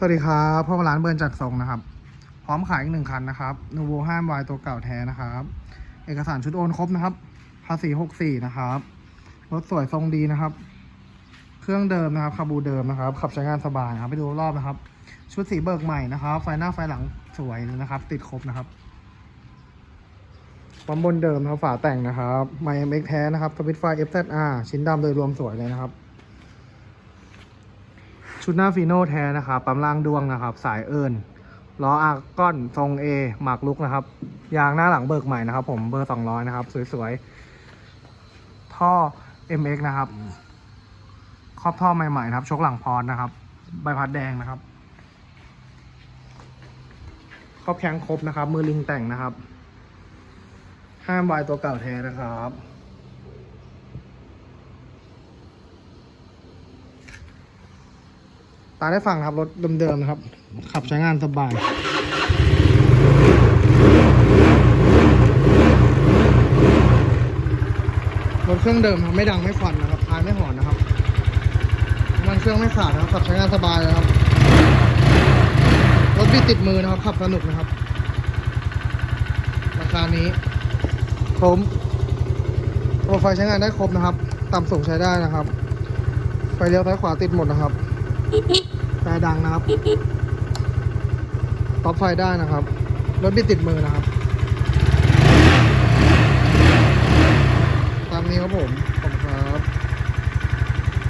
สวัสดีครับพ่อร้านเบิร์นจัดส่งนะครับ พร้อมขายอีกหนึ่งคันนะครับนูโวห้ามวายตัวเก่าแท้นะครับ เอกสารชุดโอนครบนะครับ ภาษีหกสี่นะครับ รถสวยทรงดีนะครับ เครื่องเดิมนะครับคาบูเดิมนะครับ ขับใช้งานสบายนะครับ ไปดูรอบนะครับ ชุดสีเบิกใหม่นะครับ ไฟหน้าไฟหลังสวยเลยนะครับ ติดครบนะครับปั๊มบนเดิมนะครับ ฝาแต่งนะครับ ไมเอ็มเอ็กแท้นะครับสวิตไฟ FZR ชิ้นดำโดยรวมสวยเลยนะครับ ชุดหน้าฟีโน่แท้นะครับปั๊มล่างดวงนะครับ สายเอิญล้ออาร์ก้อนทรงเอหมากลุกนะครับ ยางหน้าหลังเบิกใหม่นะครับ ผมเบอร์สองร้อยนะครับ สวยๆ ท่อ MX นะครับ ครอบท่อใหม่ๆนะครับ ชกหลังพรนะครับ ใบพัดแดงนะครับ ครอบแข้งครบนะครับ มือลิงแต่งนะครับ ห้ามวายตัวเก่าแท้นะครับ ตาได้ฟังครับ รถเดิมๆนะครับ ขับใช้งานสบายรถเครื่องเดิมครับไม่ดังไม่ควันนะครับท้ายไม่หอนนะครับมันเครื่องไม่ขาดนะครับขับใช้งานสบายเลยครับรถบิดติดมือนะครับขับสนุกนะครับ ราคานี้คุ้มโปรไฟล์ใช้งานได้ครบนะครับ ต่ำสูงใช้ได้นะครับ ไฟเลี้ยวซ้ายขวาติดหมดนะครับ แต่ดังนะครับต็อปไฟได้นะครับ รถไม่ติดมือนะครับ ตามนี้ครับผม